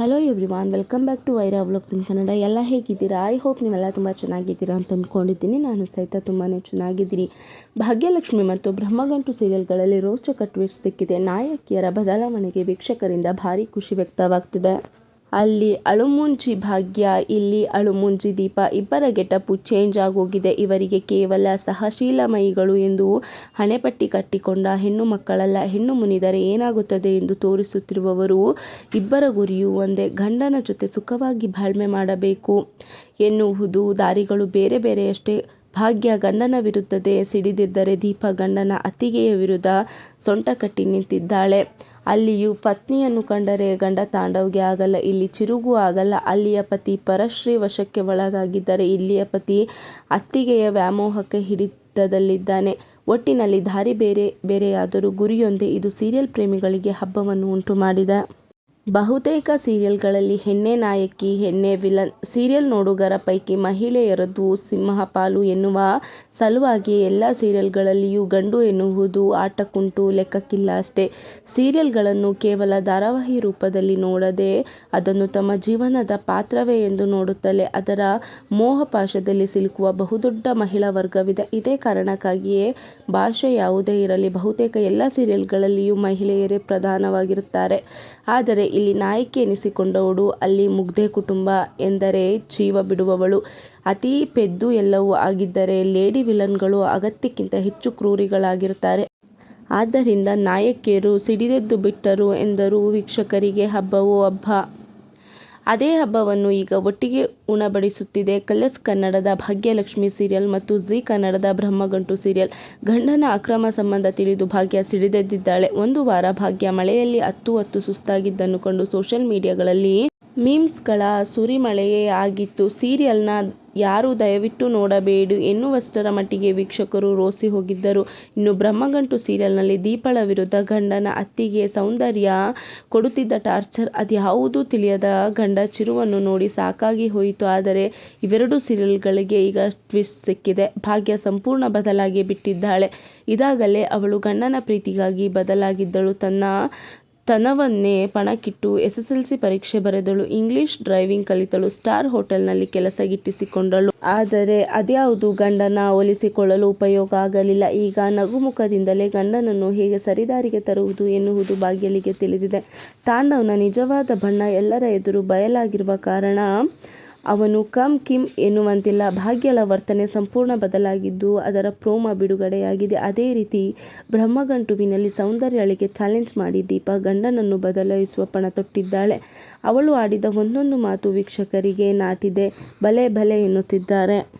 Hello everyone welcome back to Vaira vlogs in Kannada ಎಲ್ಲ ಹೇಗಿದ್ದೀರಾ? I hope ನೀವೆಲ್ಲ ತುಂಬ ಚೆನ್ನಾಗಿದ್ದೀರಾ ಅಂತ ಅಂದ್ಕೊಂಡಿದ್ದೀನಿ ನಾನು ಸಹಿತ ತುಂಬಾ ಚೆನ್ನಾಗಿದ್ದೀನಿ. ಭಾಗ್ಯಲಕ್ಷ್ಮಿ ಮತ್ತು ಬ್ರಹ್ಮಗಂಟು ಸೀರಿಯಲ್ಗಳಲ್ಲಿ ರೋಚಕ ಟ್ವಿಟ್ಸ್ ಸಿಕ್ಕಿದೆ. ನಾಯಕಿಯರ ಬದಲಾವಣೆಗೆ ವೀಕ್ಷಕರಿಂದ ಭಾರಿ ಖುಷಿ ವ್ಯಕ್ತವಾಗ್ತಿದೆ. ಅಲ್ಲಿ ಅಳುಮುಂಜಿ ಭಾಗ್ಯ, ಇಲ್ಲಿ ಅಳುಮುಂಜಿ ದೀಪ, ಇಬ್ಬರ ಗೆಟಪ್ಪು ಚೇಂಜ್ ಆಗೋಗಿದೆ. ಇವರಿಗೆ ಕೇವಲ ಸಹಶೀಲಮಯಿಗಳು ಎಂದು ಹಣೆಪಟ್ಟಿ ಕಟ್ಟಿಕೊಂಡ ಹೆಣ್ಣು ಮಕ್ಕಳಲ್ಲ, ಹೆಣ್ಣು ಮುನಿದರೆ ಏನಾಗುತ್ತದೆ ಎಂದು ತೋರಿಸುತ್ತಿರುವವರು ಇಬ್ಬರ ಗುರಿಯು ಒಂದೇ. ಗಂಡನ ಜೊತೆ ಸುಖವಾಗಿ ಬಾಳ್ಮೆ ಮಾಡಬೇಕು ಎನ್ನುವುದು ದಾರಿಗಳು ಬೇರೆ ಬೇರೆಯಷ್ಟೇ. ಭಾಗ್ಯ ಗಂಡನ ವಿರುದ್ಧದೇ ಸಿಡಿದಿದ್ದರೆ ದೀಪ ಗಂಡನ ಅತ್ತಿಗೆಯ ವಿರುದ್ಧ ಸೊಂಟ ಕಟ್ಟಿ ನಿಂತಿದ್ದಾಳೆ. ಅಲ್ಲಿಯೂ ಪತ್ನಿಯನ್ನು ಕಂಡರೆ ಗಂಡ ತಾಂಡವ್ಗೆ ಆಗಲ್ಲ, ಇಲ್ಲಿ ಚಿರುಗೂ ಆಗಲ್ಲ. ಅಲ್ಲಿಯ ಪತಿ ಪರಶ್ರೀ ವಶಕ್ಕೆ ಒಳಗಾಗಿದ್ದರೆ ಇಲ್ಲಿಯ ಪತಿ ಅತ್ತಿಗೆಯ ವ್ಯಾಮೋಹಕ್ಕೆ ಹಿಡಿತದಲ್ಲಿದ್ದಾನೆ. ಒಟ್ಟಿನಲ್ಲಿ ದಾರಿ ಬೇರೆ, ಬೇರೆಯಾದರೂ ಗುರಿಯೊಂದೇ ಇದು ಸೀರಿಯಲ್ ಪ್ರೇಮಿಗಳಿಗೆ ಹಬ್ಬವನ್ನು ಉಂಟು ಮಾಡಿದೆ ಬಹುತೇಕ ಸೀರಿಯಲ್ಗಳಲ್ಲಿ ಹೆಣ್ಣೆ ನಾಯಕಿ, ಹೆಣ್ಣೆ ವಿಲನ್, ಸೀರಿಯಲ್ ನೋಡುಗರ ಪೈಕಿ ಮಹಿಳೆಯರದ್ದು ಸಿಂಹಪಾಲು ಎನ್ನುವ ಸಲುವಾಗಿ ಎಲ್ಲ ಸೀರಿಯಲ್ಗಳಲ್ಲಿಯೂ ಗಂಡು ಎನ್ನುವುದು ಆಟಕ್ಕುಂಟು ಲೆಕ್ಕಕ್ಕಿಲ್ಲ ಅಷ್ಟೇ. ಸೀರಿಯಲ್ಗಳನ್ನು ಕೇವಲ ಧಾರಾವಾಹಿ ರೂಪದಲ್ಲಿ ನೋಡದೆ ಅದನ್ನು ತಮ್ಮ ಜೀವನದ ಪಾತ್ರವೇ ಎಂದು ನೋಡುತ್ತಲೇ ಅದರ ಮೋಹಪಾಶದಲ್ಲಿ ಸಿಲುಕುವ ಬಹುದೊಡ್ಡ ಮಹಿಳಾ ವರ್ಗವಿದೆ. ಇದೇ ಕಾರಣಕ್ಕಾಗಿಯೇ ಭಾಷೆ ಯಾವುದೇ ಇರಲಿ, ಬಹುತೇಕ ಎಲ್ಲ ಸೀರಿಯಲ್ಗಳಲ್ಲಿಯೂ ಮಹಿಳೆಯರೇ ಪ್ರಧಾನವಾಗಿರುತ್ತಾರೆ. ಆದರೆ ಇಲ್ಲಿ ನಾಯಕಿ ಎನಿಸಿಕೊಂಡವಳು ಅಲ್ಲಿ ಮುಗ್ಧೆ ಕುಟುಂಬ ಎಂದರೆ ಜೀವ ಬಿಡುವವಳು. ಅತಿ ಪೆದ್ದು ಎಲ್ಲವೂ ಆಗಿದ್ದರೆ ಲೇಡಿ ವಿಲನ್ಗಳು ಅಗತ್ಯಕ್ಕಿಂತ ಹೆಚ್ಚು ಕ್ರೂರಿಗಳಾಗಿರುತ್ತಾರೆ. ಆದ್ದರಿಂದ ನಾಯಕಿಯರು ಸಿಡಿದೆದ್ದು ಬಿಟ್ಟರು ಎಂದರು ವೀಕ್ಷಕರಿಗೆ ಹಬ್ಬವೋ ಹಬ್ಬ ಅದೇ ಹಬ್ಬವನ್ನು ಈಗ ಒಟ್ಟಿಗೆ ಉಣಬಡಿಸುತ್ತಿದೆ. ಕಲರ್ಸ್ ಕನ್ನಡದ ಭಾಗ್ಯಲಕ್ಷ್ಮಿ ಸೀರಿಯಲ್ ಮತ್ತು ಜಿ ಕನ್ನಡದ ಬ್ರಹ್ಮಗಂಟು ಸೀರಿಯಲ್. ಗಂಡನ ಅಕ್ರಮ ಸಂಬಂಧ ತಿಳಿದು ಭಾಗ್ಯ ಸಿಡಿದೆದ್ದಿದ್ದಾಳೆ. ಒಂದು ವಾರ ಭಾಗ್ಯ ಮಳೆಯಲ್ಲಿ ಹತ್ತು ಹತ್ತು ಸುಸ್ತಾಗಿದ್ದನ್ನು ಕಂಡು ಸೋಷಿಯಲ್ ಮೀಡಿಯಾಗಳಲ್ಲಿ ಮೀಮ್ಸ್ಗಳ ಸುರಿಮಳೆಯೇ ಆಗಿತ್ತು ಸೀರಿಯಲ್ನ ಯಾರೂ ದಯವಿಟ್ಟು ನೋಡಬೇಡಿ ಎನ್ನುವಷ್ಟರ ಮಟ್ಟಿಗೆ ವೀಕ್ಷಕರು ರೋಸಿ ಹೋಗಿದ್ದರು. ಇನ್ನು ಬ್ರಹ್ಮಗಂಟು ಸೀರಿಯಲ್ನಲ್ಲಿ ದೀಪಳ ವಿರುದ್ಧ ಗಂಡನ ಅತ್ತಿಗೆ ಸೌಂದರ್ಯ ಕೊಡುತ್ತಿದ್ದ ಟಾರ್ಚರ್ ಅದ್ಯಾವುದೂ ತಿಳಿಯದ ಗಂಡ ಚಿರುವನ್ನು ನೋಡಿ ಸಾಕಾಗಿ ಹೋಯಿತು. ಆದರೆ ಇವೆರಡು ಸೀರಿಯಲ್ಗಳಿಗೆ ಈಗ ಟ್ವಿಸ್ಟ್ ಸಿಕ್ಕಿದೆ. ಭಾಗ್ಯ ಸಂಪೂರ್ಣ ಬದಲಾಗಿ ಬಿಟ್ಟಿದ್ದಾಳೆ. ಇದಾಗಲೇ ಅವಳು ಗಂಡನ ಪ್ರೀತಿಗಾಗಿ ಬದಲಾಗಿದ್ದಳು. ತನ್ನ ತನವನ್ನೇ ಪಣಕ್ಕಿಟ್ಟು ಎಸ್ ಎಸ್ ಎಲ್ ಸಿ ಪರೀಕ್ಷೆ ಬರೆದಳು. ಇಂಗ್ಲಿಷ್ ಡ್ರೈವಿಂಗ್ ಕಲಿತಳು. ಸ್ಟಾರ್ ಹೋಟೆಲ್ನಲ್ಲಿ ಕೆಲಸ ಗಿಟ್ಟಿಸಿಕೊಂಡಳು. ಆದರೆ ಅದ್ಯಾವುದು ಗಂಡನ ಒಲಿಸಿಕೊಳ್ಳಲು ಉಪಯೋಗ ಆಗಲಿಲ್ಲ. ಈಗ ನಗುಮುಖದಿಂದಲೇ ಗಂಡನನ್ನು ಹೇಗೆ ಸರಿದಾರಿಗೆ ತರುವುದು ಎನ್ನುವುದು ಭಾಗ್ಯಲಿಗೆ ತಿಳಿದಿದೆ. ತಾಂಡವ್ನ ನಿಜವಾದ ಬಣ್ಣ ಎಲ್ಲರ ಎದುರು ಬಯಲಾಗಿರುವ ಕಾರಣ ಅವನು ಕಮ್ ಕಿಮ್ ಎನ್ನುವಂತಿಲ್ಲ. ಭಾಗ್ಯಳ ವರ್ತನೆ ಸಂಪೂರ್ಣ ಬದಲಾಗಿದ್ದು ಅದರ ಪ್ರೋಮ ಬಿಡುಗಡೆಯಾಗಿದೆ. ಅದೇ ರೀತಿ ಬ್ರಹ್ಮಗಂಟುವಿನಲ್ಲಿ ಸೌಂದರ್ಯಳಿಗೆ ಚಾಲೆಂಜ್ ಮಾಡಿ ದೀಪ ಗಂಡನನ್ನು ಬದಲಾಯಿಸುವ ಪಣ ತೊಟ್ಟಿದ್ದಾಳೆ. ಅವಳು ಆಡಿದ ಒಂದೊಂದು ಮಾತು ವೀಕ್ಷಕರಿಗೆ ನಾಟಿದೆ. ಬಲೆ ಬಲೆ ಎನ್ನುತ್ತಿದ್ದಾರೆ.